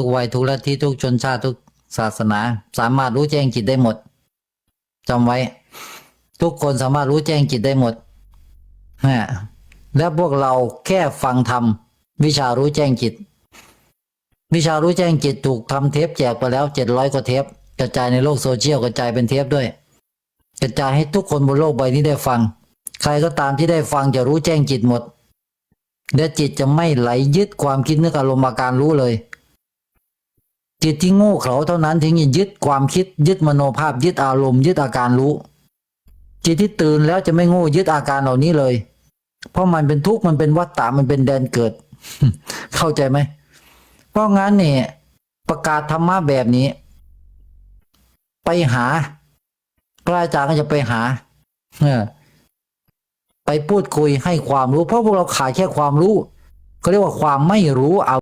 ทุกวัยทุกลัทธิทุกชนชาติทุกศาสนา สามารถรู้แจ้งจิตได้หมดจำไว้ ทุกคนสามารถรู้แจ้งจิตได้หมดฮะและพวกเราแค่ฟังธรรมวิชารู้แจ้งจิต วิชารู้แจ้งจิตถูกทำเทปแจกไปแล้วเจ็ดร้อยกว่าเทปกระจายในโลกโซเชียลกระจายเป็นเทปด้วย กระจายให้ทุกคนบนโลกใบนี้ได้ฟัง ใครก็ตามที่ได้ฟังจะรู้แจ้งจิตหมดและจิตจะไม่ไหลยึดความคิดนึกอารมณ์อาการรู้เลย จิตที่โง่เขลาเท่านั้นถึงจะยึดความคิดยึดมโนภาพยึดอารมณ์ยึดอาการรู้ จิตที่ตื่นแล้วจะไม่โง่ยึดอาการเหล่านี้เลย เพราะมันเป็นทุกข์มันเป็นวัฏฏะมันเป็นแดนเกิด เข้าใจไหมเพราะงั้นเนี่ยประกาศธรรมะแบบนี้ ไปหาพระอาจารย์ก็จะไปหาเออไปพูดคุยให้ความรู้ เพราะพวกเราขาดแค่ความรู้เขาเรียกว่าความไม่รู้เอา